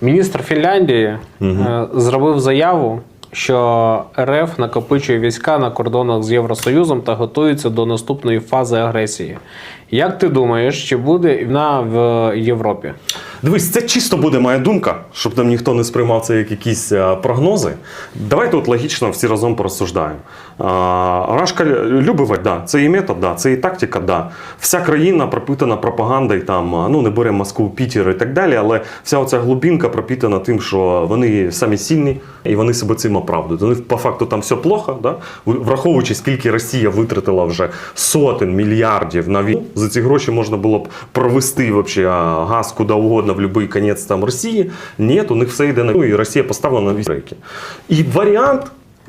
Міністр Фінляндії е, зробив заяву, що РФ накопичує війська на кордонах з Євросоюзом та готується до наступної фази агресії. Як ти думаєш, чи буде війна в Європі? Дивись, це чисто буде моя думка, щоб там ніхто не сприймав це як якісь е, прогнози. Давайте от логічно всі разом порозсуждаємо. Рашка любить, да, це і метод, да, це і тактика, да. Вся країна пропитана пропагандою, там, ну не беремо Москву, Пітер і так далі, але вся оця глубинка пропитана тим, що вони самі сильні і вони себе цим оправдують. Вони по факту там все плохо, да? враховуючи, скільки Росія витратила вже сотень мільярдів на війну, за ці гроші можна було б провести вообще газ куди угодно в будь-який кінець там Росії. нет, у них все йде на ну, і Росія поставлена на рейки. І варіант.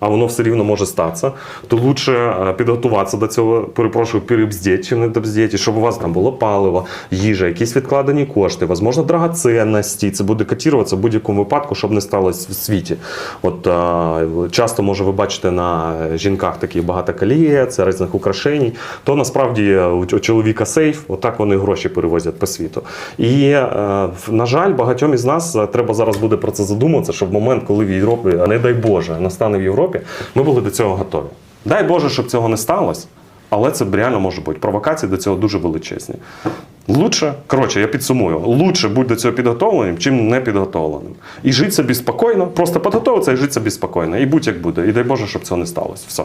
а воно все рівно може статися, то лучше е, підготуватися до цього, перепрошую, перебздіть, чим не добздіть, щоб у вас там було паливо, їжа, якісь відкладені кошти, можливо, драгоценності. Це буде котіруватися в будь-якому випадку, щоб не сталося в світі. От е, часто, може, ви бачите на жінках такі багато колієць, різних украшень, то насправді у чоловіка сейф, отак вони гроші перевозять по світу. І, е, на жаль, багатьом із нас е, треба зараз буде про це задуматися, щоб в момент, коли в Європі, не дай Боже, настане в Європі, ми були до цього готові. Дай Боже, щоб цього не сталося, але це реально може бути. Провокації до цього дуже величезні. Лучше, коротше, я підсумую, лучше бути до цього підготовленим, чим не підготовленим. І жити собі спокійно, просто підготовитися і жити собі спокійно. І будь як буде. І дай Боже, щоб цього не сталося. Все.